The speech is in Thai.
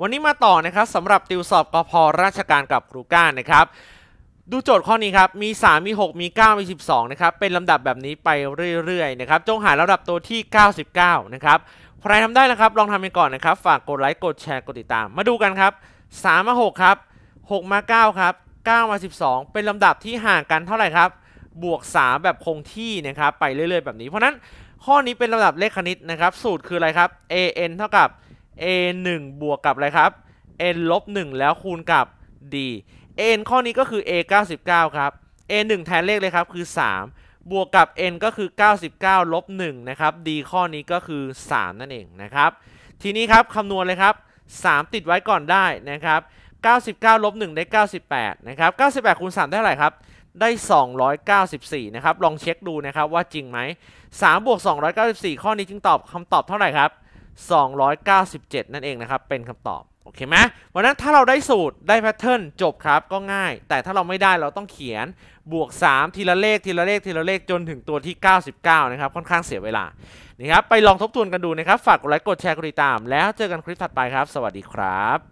วันนี้มาต่อนะครับสำหรับติวสอบกพราชการกับครูก้านนะครับ ดูโจทย์ข้อนี้ครับ มี 3 มี 6 มี 9 มี 12 นะครับ เป็นลำดับแบบนี้ไปเรื่อยๆนะครับ จงหาลำดับตัวที่ 99 นะครับใครทำได้นะครับ ลองทำกันก่อนนะครับ ฝากกดไลค์กดแชร์กดติดตาม มาดูกันครับ 3 มา 6 ครับ 6 มา 9 ครับ 9 มา 12 เป็นลำดับที่ห่างกันเท่าไหร่ครับ บวก 3 แบบคงที่นะครับ ไปเรื่อยๆ แบบนี้ เพราะฉะนั้นข้อนี้เป็นลำดับเลขคณิตนะครับ สูตรคืออะไรครับ an เท่ากับ a 1บวกกับอะไรครับ n ลบ1แล้วคูณกับ d n ข้อนี้ก็คือ a 99 ครับ a 1แทนเลขเลยครับคือ 3 บวกกับ n ก็คือ 99 ลบ1นะครับ d ข้อนี้ก็คือ 3 นั่นเองนะครับ ทีนี้ครับคำนวณเลยครับ 3 ติดไว้ก่อนได้นะครับ 99 ลบ1ได้ 98 นะครับ 98 คูณ 3 ได้เท่าไหร่ครับ ได้ 294 นะครับ ลองเช็คดูนะครับว่าจริงไหม3บวก294 ข้อนี้จึงตอบคำตอบเท่าไหร่ครับ 297 นั่นเองนะครับ เป็นคำตอบ โอเคไหมวันนั้นถ้าเราได้สูตรได้แพทเทิร์นจบครับก็ง่าย แต่ถ้าเราไม่ได้เราต้องเขียนบวก 3 ทีละเลขทีละเลขทีละเลขจนถึงตัวที่ 99 นะครับ ค่อนข้างเสียเวลานี่ครับไปลองทบทวนกันดูนะครับ ฝากกดไลค์กดแชร์กดติดตาม แล้วเจอกันคลิปถัดไปครับ สวัสดีครับ